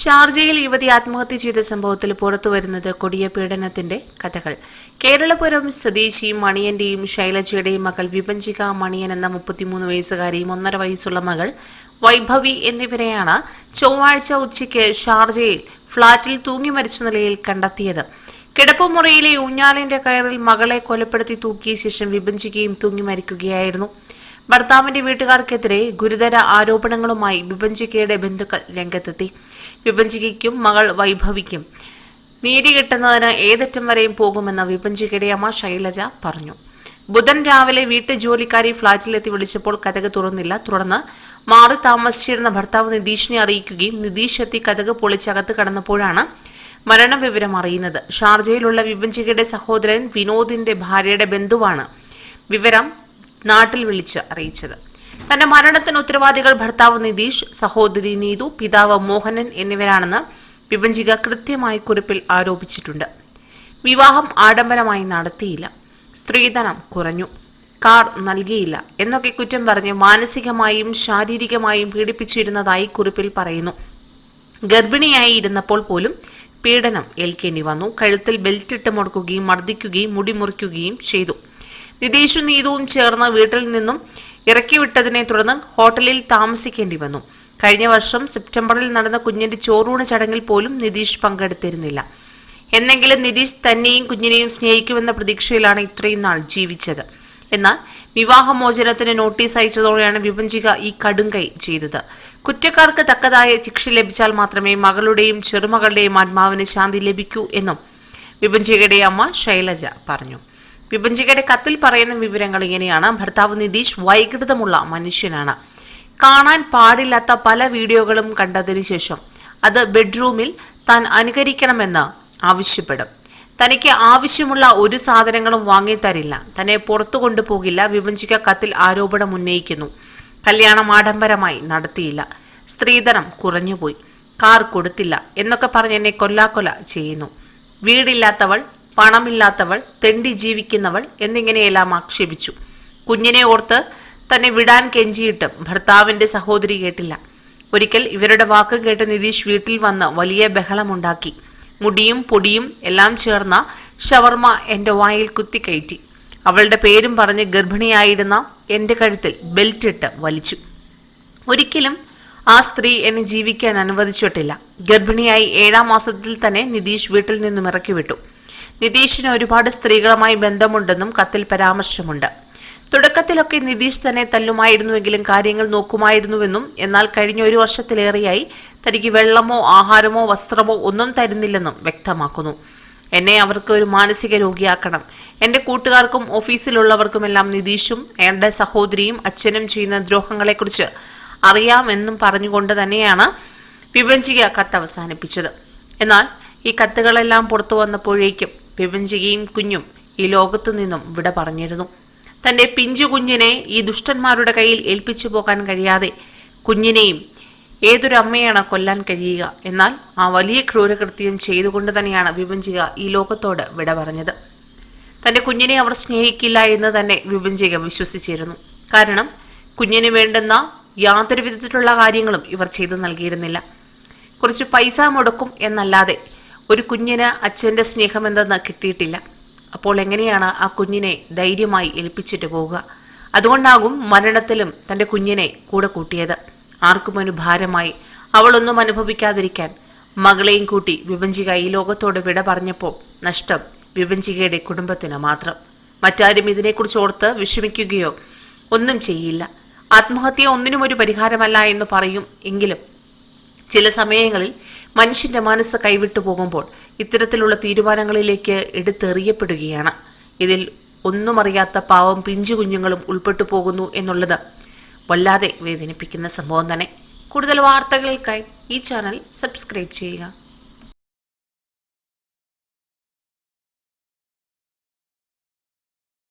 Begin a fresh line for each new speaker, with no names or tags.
ഷാർജയിൽ യുവതി ആത്മഹത്യ ചെയ്ത സംഭവത്തിൽ പുറത്തുവരുന്നത് കൊടിയ പീഡനത്തിന്റെ കഥകൾ. കേരളപുരം സ്വദേശിയും മണിയന്റെയും ശൈലജയുടെയും മകൾ വിപഞ്ചിക മണിയൻ എന്ന മുപ്പത്തിമൂന്ന് വയസ്സുകാരിയും ഒന്നര വയസ്സുള്ള മകൾ വൈഭവി എന്നിവരെയാണ് ചൊവ്വാഴ്ച ഉച്ചയ്ക്ക് ഷാർജയിൽ ഫ്ളാറ്റിൽ തൂങ്ങി മരിച്ച നിലയിൽ കണ്ടെത്തിയത്. കിടപ്പുമുറിയിലെ ഊഞ്ഞാലിന്റെ കയറിൽ മകളെ കൊലപ്പെടുത്തി തൂക്കിയ ശേഷം വിഭജിക്കുകയും തൂങ്ങി മരിക്കുകയായിരുന്നു. ഭർത്താവിന്റെ വീട്ടുകാർക്കെതിരെ ഗുരുതര ആരോപണങ്ങളുമായി വിഭജിക്കയുടെ ബന്ധുക്കൾ രംഗത്തെത്തി. വിഭജിക്കയ്ക്കും മകൾ വൈഭവിക്കും. നീതി കിട്ടുന്നതിന് ഏതറ്റം വരെയും പോകുമെന്ന് വിപഞ്ചികയുടെ അമ്മ ശൈലജ പറഞ്ഞു. ബുധൻ രാവിലെ വീട്ടു ജോലിക്കാരി ഫ്ളാറ്റിലെത്തി വിളിച്ചപ്പോൾ കഥക് തുറന്നില്ല. തുടർന്ന് മാറി താമസിച്ചിരുന്ന ഭർത്താവ് നിതീഷിനെ അറിയിക്കുകയും നിതീഷ് എത്തി കഥക് പൊളിച്ചകത്ത് കടന്നപ്പോഴാണ് മരണവിവരം അറിയുന്നത്. ഷാർജയിലുള്ള വിഭജികയുടെ സഹോദരൻ വിനോദിന്റെ ഭാര്യയുടെ ബന്ധുവാണ് വിവരം നാട്ടിൽ വിളിച്ച് അറിയിച്ചത്. തന്റെ മരണത്തിന് ഉത്തരവാദികൾ ഭർത്താവ് നിതീഷ് സഹോദരി നീതു പിതാവ് മോഹനൻ എന്നിവരാണെന്ന് വിഭജിക കൃത്യമായി കുറിപ്പിൽ ആരോപിച്ചിട്ടുണ്ട്. വിവാഹം ആഡംബരമായി നടത്തിയില്ല. സ്ത്രീധനം കുറഞ്ഞു. കാർ നൽകിയില്ല എന്നൊക്കെ കുറ്റം പറഞ്ഞ് മാനസികമായും ശാരീരികമായും പീഡിപ്പിച്ചിരുന്നതായി കുറിപ്പിൽ പറയുന്നു. ഗർഭിണിയായി ഇരുന്നപ്പോൾ പോലും പീഡനം ഏൽക്കേണ്ടി വന്നു. കഴുത്തിൽ ബെൽറ്റിട്ട് മുടക്കുകയും മർദ്ദിക്കുകയും മുടിമുറിക്കുകയും ചെയ്തു. നിതീഷും നീതുവും ചേർന്ന് വീട്ടിൽ നിന്നും ഇറക്കിവിട്ടതിനെ തുടർന്ന് ഹോട്ടലിൽ താമസിക്കേണ്ടി വന്നു. കഴിഞ്ഞ വർഷം സെപ്റ്റംബറിൽ നടന്ന കുഞ്ഞിന്റെ ചോറൂണ് ചടങ്ങിൽ പോലും നിതീഷ് പങ്കെടുത്തിരുന്നില്ല. എന്നെങ്കിലും നിതീഷ് തന്നെയും കുഞ്ഞിനെയും സ്നേഹിക്കുമെന്ന പ്രതീക്ഷയിലാണ് ഇത്രയും നാൾ ജീവിച്ചത്. എന്നാൽ വിവാഹമോചനത്തിന് നോട്ടീസ് അയച്ചതോടെയാണ് വിഭജിക ഈ കടുങ്കൈ ചെയ്തത്. കുറ്റക്കാർക്ക് തക്കതായ ശിക്ഷ ലഭിച്ചാൽ മാത്രമേ മകളുടെയും ചെറുമകളുടെയും ആത്മാവിന് ശാന്തി ലഭിക്കൂ എന്നും വിഭജികയുടെ അമ്മ ശൈലജ പറഞ്ഞു. വിഭജികയുടെ കത്തിൽ പറയുന്ന വിവരങ്ങൾ ഇങ്ങനെയാണ്. ഭർത്താവ് നിതീഷ് വൈകൃതമുള്ള മനുഷ്യനാണ്. കാണാൻ പാടില്ലാത്ത പല വീഡിയോകളും കണ്ടതിനു ശേഷം അത് ബെഡ്റൂമിൽ താൻ അനുകരിക്കണമെന്ന് ആവശ്യപ്പെടും. തനിക്ക് ആവശ്യമുള്ള ഒരു സാധനങ്ങളും വാങ്ങിത്തരില്ല തന്നെ പുറത്തു കൊണ്ടുപോകില്ല. വിഭജിക കത്തിൽ ആരോപണം ഉന്നയിക്കുന്നു. കല്യാണം ആഡംബരമായി നടത്തിയില്ല. സ്ത്രീധനം കുറഞ്ഞുപോയി. കാർ കൊടുത്തില്ല. എന്നൊക്കെ പറഞ്ഞ് എന്നെ കൊല്ലാക്കൊല ചെയ്യുന്നു. വീടില്ലാത്തവൾ പണമില്ലാത്തവൾ തെണ്ടി ജീവിക്കുന്നവൾ എന്നിങ്ങനെയെല്ലാം ആക്ഷേപിച്ചു. കുഞ്ഞിനെ ഓർത്ത് തന്നെ വിടാൻ കെഞ്ചിയിട്ടും ഭർത്താവിന്റെ സഹോദരി കേട്ടില്ല. ഒരിക്കൽ ഇവരുടെ വാക്ക് കേട്ട് നിതീഷ് വീട്ടിൽ വന്ന് വലിയ ബഹളമുണ്ടാക്കി. മുടിയും പൊടിയും എല്ലാം ചേർന്ന ഷവർമ എന്റെ വായിൽ കുത്തിക്കയറ്റി. അവളുടെ പേരും പറഞ്ഞ് ഗർഭിണിയായിരുന്ന എന്റെ കഴുത്തിൽ ബെൽറ്റിട്ട് വലിച്ചു. ഒരിക്കലും ആ സ്ത്രീ എന്നെ ജീവിക്കാൻ അനുവദിച്ചിട്ടില്ല. ഗർഭിണിയായി ഏഴാം മാസത്തിൽ തന്നെ നിതീഷ് വീട്ടിൽ നിന്നും ഇറക്കിവിട്ടു. നിതീഷിന് ഒരുപാട് സ്ത്രീകളുമായി ബന്ധമുണ്ടെന്നും കത്തിൽ പരാമർശമുണ്ട്. തുടക്കത്തിലൊക്കെ നിതീഷ് തന്നെ തല്ലുമായിരുന്നുവെങ്കിലും കാര്യങ്ങൾ നോക്കുമായിരുന്നുവെന്നും എന്നാൽ കഴിഞ്ഞ ഒരു വർഷത്തിലേറെയായി തനിക്ക് വെള്ളമോ ആഹാരമോ വസ്ത്രമോ ഒന്നും തരുന്നില്ലെന്നും വ്യക്തമാക്കുന്നു. എന്നെ അവർക്ക് ഒരു മാനസിക രോഗിയാക്കണം. എന്റെ കൂട്ടുകാർക്കും ഓഫീസിലുള്ളവർക്കുമെല്ലാം നിതീഷും അയാളുടെ സഹോദരിയും അച്ഛനും ചെയ്യുന്ന ദ്രോഹങ്ങളെക്കുറിച്ച് അറിയാമെന്നും പറഞ്ഞുകൊണ്ട് തന്നെയാണ് വിഭജിക കത്ത് അവസാനിപ്പിച്ചത്. എന്നാൽ ഈ കത്തുകളെല്ലാം പുറത്തു വന്നപ്പോഴേക്കും വിഭജികയും കുഞ്ഞും ഈ ലോകത്തു നിന്നും വിട പറഞ്ഞിരുന്നു. തന്റെ പിഞ്ചു കുഞ്ഞിനെ ഈ ദുഷ്ടന്മാരുടെ കയ്യിൽ ഏൽപ്പിച്ചു പോകാൻ കഴിയാതെ കുഞ്ഞിനെയും ഏതൊരു അമ്മയാണ് കൊല്ലാൻ കഴിയുക എന്നാൽ ആ വലിയ ക്രൂരകൃത്യം ചെയ്തുകൊണ്ട് തന്നെയാണ് വിഭജിക ഈ ലോകത്തോട് വിട പറഞ്ഞത്. തന്റെ കുഞ്ഞിനെ അവർ സ്നേഹിക്കില്ല എന്ന് തന്നെ വിഭജിക വിശ്വസിച്ചിരുന്നു. കാരണം കുഞ്ഞിന് വേണ്ടുന്ന യാതൊരു വിധത്തിലുള്ള കാര്യങ്ങളും ഇവർ ചെയ്തു നൽകിയിരുന്നില്ല. കുറച്ച് പൈസ മുടക്കും എന്നല്ലാതെ ഒരു കുഞ്ഞിന് അച്ഛന്റെ സ്നേഹമെന്തെന്ന് കിട്ടിയിട്ടില്ല. അപ്പോൾ എങ്ങനെയാണ് ആ കുഞ്ഞിനെ ധൈര്യമായി ഏൽപ്പിച്ചിട്ട് പോവുക? അതുകൊണ്ടാകും മരണത്തിലും തന്റെ കുഞ്ഞിനെ കൂടെ കൂട്ടിയത്. ആർക്കും ഒരു ഭാരമായി അവളൊന്നും അനുഭവിക്കാതിരിക്കാൻ മകളെയും കൂട്ടി വിഭഞ്ചിക ഈ ലോകത്തോട് വിട പറഞ്ഞപ്പോൾ നഷ്ടം വിഭഞ്ചികയുടെ കുടുംബത്തിന് മാത്രം. മറ്റാരും ഇതിനെക്കുറിച്ച് ഓർത്ത് വിഷമിക്കുകയോ ഒന്നും ചെയ്യില്ല. ആത്മഹത്യ ഒന്നിനും ഒരു പരിഹാരമല്ല എന്ന് പറയും എങ്കിലും ചില സമയങ്ങളിൽ മനുഷ്യന്റെ മനസ്സ് കൈവിട്ടു പോകുമ്പോൾ ഇത്തരത്തിലുള്ള തീരുമാനങ്ങളിലേക്ക് എടുത്തെറിയപ്പെടുകയാണ്. ഇതിൽ ഒന്നുമറിയാത്ത പാവം പിഞ്ചു കുഞ്ഞുങ്ങളും ഉൾപ്പെട്ടു പോകുന്നു എന്നുള്ളത് വല്ലാതെ വേദനിപ്പിക്കുന്ന സംഭവം തന്നെ. കൂടുതൽ വാർത്തകൾക്കായി ഈ ചാനൽ സബ്സ്ക്രൈബ് ചെയ്യുക.